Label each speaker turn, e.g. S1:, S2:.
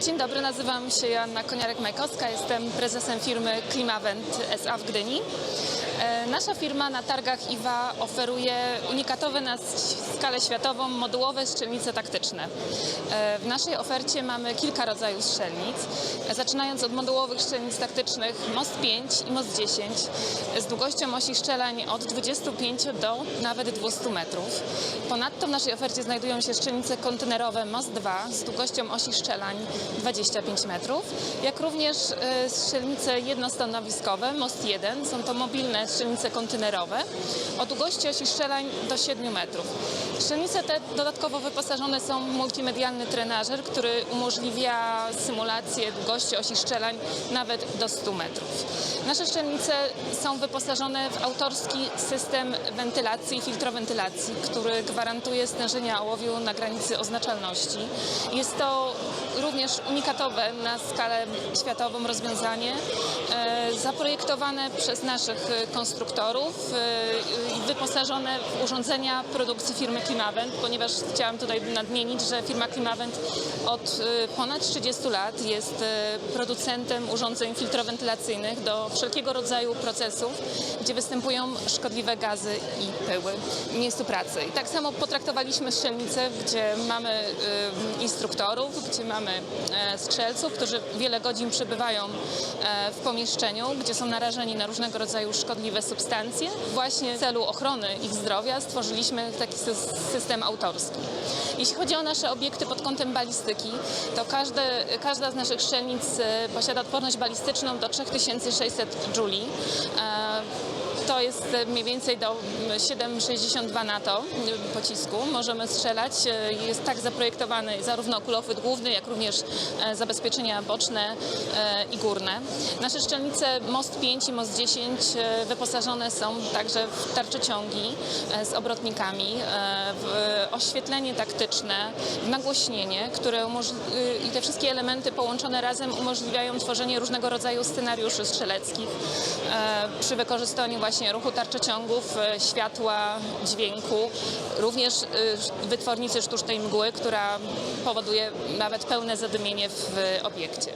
S1: Dzień dobry, nazywam się Joanna Koniarek-Majkowska, jestem prezesem firmy Klimavent SA w Gdyni. E, Nasza firma na targach IWA oferuje unikatowe na skalę światową modułowe strzelnice taktyczne. E, W naszej ofercie mamy kilka rodzajów strzelnic, zaczynając od modułowych strzelnic taktycznych MOST 5 i MOST 10 z długością osi szczelań od 25 do nawet 200 metrów. Ponadto w naszej ofercie znajdują się strzelnice kontenerowe MOST 2 z długością osi szczelań 25 metrów, jak również e, strzelnice jednostanowiskowe MOST 1. Są to mobilne strzelnice kontenerowe o długości osi szczelań do 7 metrów. Strzelnice te dodatkowo wyposażone są w multimedialny trenażer, który umożliwia symulację długości osi szczelań nawet do 100 metrów. Nasze strzelnice są wyposażone w autorski system wentylacji i filtrowentylacji, który gwarantuje stężenia ołowiu na granicy oznaczalności. Jest to również unikatowe na skalę światową rozwiązanie, e, zaprojektowane przez naszych konstruktorów e, i wyposażone w urządzenia produkcji firmy Klimavent, ponieważ chciałam tutaj nadmienić, że firma Klimavent od e, ponad 30 lat jest producentem urządzeń filtrowentylacyjnych do wszelkiego rodzaju procesów, gdzie występują szkodliwe gazy i pyły w miejscu pracy. I tak samo potraktowaliśmy strzelnice, gdzie mamy instruktorów, gdzie mamy e, strzelców, którzy wiele godzin przebywają e, w pomieszczeniu, gdzie są narażeni na różnego rodzaju szkodliwe substancje. Właśnie w celu ochrony ich zdrowia stworzyliśmy taki sys- system autorski. Jeśli chodzi o nasze obiekty pod kątem balistyki, to każde, każda z naszych strzelnic e, posiada odporność balistyczną do 3600 juli. To jest e, mniej więcej do mm, 7,62 NATO e, pocisku. Możemy strzelać. E, Jest tak zaprojektowany zarówno kulochwyt główny, jak również e, zabezpieczenia boczne i górne. Nasze szczelnice MOST 5 i MOST 10 e, wyposażone są także w tarczociągi z obrotnikami, w oświetlenie taktyczne, w nagłośnienie, które y, i te wszystkie elementy połączone razem umożliwiają tworzenie różnego rodzaju scenariuszy strzeleckich przy wykorzystaniu właśnie ruchu tarczociągów, e, światła, dźwięku, również y, wytwornicy sztucznej mgły, która powoduje nawet pełne zadymienie w obiekcie.